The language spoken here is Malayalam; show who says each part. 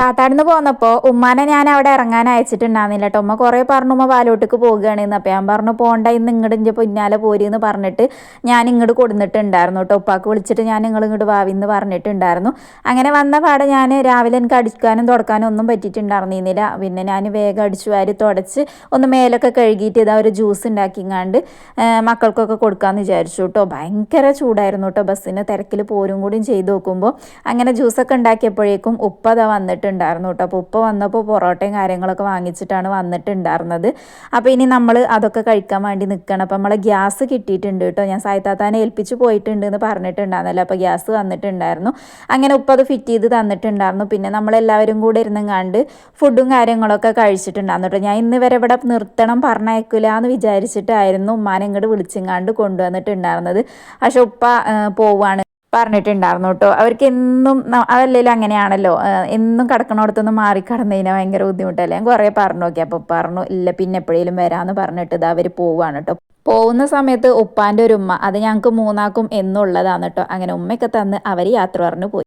Speaker 1: താത്താടിന്ന് പോന്നപ്പോൾ ഉമ്മാനെ ഞാൻ അവിടെ ഇറങ്ങാൻ അയച്ചിട്ടുണ്ടായിരുന്നില്ല കേട്ടോ ഉമ്മ കുറേ പറഞ്ഞു ഉമ്മ പാലോട്ടേക്ക് പോവുകയാണെന്ന് അപ്പൊ ഞാൻ പറഞ്ഞു പോണ്ട ഇന്ന് ഇങ്ങോട്ട് ഇഞ്ചെ പിന്നാലെ പോരിന്ന് പറഞ്ഞിട്ട് ഞാൻ ഇങ്ങോട്ട് കൊടുത്തിട്ടുണ്ടായിരുന്നു കേട്ടോ ഉപ്പാക്ക് വിളിച്ചിട്ട് ഞാൻ നിങ്ങൾ ഇങ്ങോട്ട് വാവിന്ന് പറഞ്ഞിട്ടുണ്ടായിരുന്നു. അങ്ങനെ വന്ന പാടെ ഞാൻ രാവിലെ എനിക്ക് അടിക്കാനും തുടക്കാനും ഒന്നും പറ്റിയിട്ടുണ്ടായിരുന്നില്ല. പിന്നെ ഞാൻ വേഗം അടിച്ചു വാരി തുടച്ച് ഒന്ന് മേലൊക്കെ കഴുകിയിട്ട് ഇതാ ഒരു ജ്യൂസ് ഉണ്ടാക്കിങ്ങാണ്ട് മക്കൾക്കൊക്കെ കൊടുക്കാമെന്ന് വിചാരിച്ചു കേട്ടോ ഭയങ്കര ചൂടായിരുന്നു കേട്ടോ ബസ്സിന് തിരക്കിൽ പോരും കൂടിയും ചെയ്ത് നോക്കുമ്പോൾ അങ്ങനെ ജ്യൂസൊക്കെ ഉണ്ടാക്കിയപ്പോഴേക്കും ഉപ്പ അതാ വന്നിട്ടുണ്ടായിരുന്നു കേട്ടോ. അപ്പോൾ ഉപ്പ വന്നപ്പോൾ പൊറോട്ടയും കാര്യങ്ങളൊക്കെ വാങ്ങിച്ചിട്ടാണ് വന്നിട്ടുണ്ടായിരുന്നത്. അപ്പോൾ ഇനി നമ്മൾ അതൊക്കെ കഴിക്കാൻ വേണ്ടി നിൽക്കണം അപ്പോൾ നമ്മളെ ഗ്യാസ് കിട്ടിയിട്ടുണ്ട് കേട്ടോ. ഞാൻ സായിത്താത്താനെ ഏൽപ്പിച്ച് പോയിട്ടുണ്ട് എന്ന് പറഞ്ഞിട്ടുണ്ടായിരുന്നല്ലോ. അപ്പോൾ ഗ്യാസ് വന്നിട്ടുണ്ടായിരുന്നു. അങ്ങനെ ഉപ്പ അത് ഫിറ്റ് ചെയ്ത് തന്നിട്ടുണ്ടായിരുന്നു. പിന്നെ നമ്മളെല്ലാവരും കൂടെ ഇരുന്നും കണ്ട് ഫുഡും കാര്യങ്ങളൊക്കെ കഴിച്ചിട്ടുണ്ടായിരുന്നു കേട്ടോ. ഞാൻ ഇന്ന് വരെ ഇവിടെ നിർത്തണം പറഞ്ഞയക്കില്ല എന്ന് വിചാരിച്ചിട്ടായിരുന്നു ഉമ്മാനെ ഇങ്ങോട്ട് വിളിച്ചിങ്ങാണ്ട് കൊണ്ടുവന്നിട്ടുണ്ടായിരുന്നത്. പക്ഷെ ഉപ്പ പോവാണ്. പറഞ്ഞിട്ടുണ്ടായിരുന്നു കേട്ടോ. അവർക്ക് എന്നും അതല്ലേലും അങ്ങനെയാണല്ലോ. എന്നും കിടക്കണോടത്തൊന്നും മാറി കിടന്നു കഴിഞ്ഞാൽ ഭയങ്കര ബുദ്ധിമുട്ടല്ലേ? ഞാൻ കുറേ പറഞ്ഞു നോക്കി. അപ്പോൾ പറഞ്ഞു ഇല്ല പിന്നെ എപ്പോഴേലും വരാന്ന് പറഞ്ഞിട്ട് ഇത് അവർ പോവാണ് കേട്ടോ. പോകുന്ന സമയത്ത് ഉപ്പാന്റെ ഒരു ഉമ്മ അത് ഞങ്ങൾക്ക് മൂന്നാക്കും എന്നുള്ളതാണ് കേട്ടോ. അങ്ങനെ ഉമ്മയൊക്കെ തന്ന് അവർ യാത്ര പറഞ്ഞു പോയി.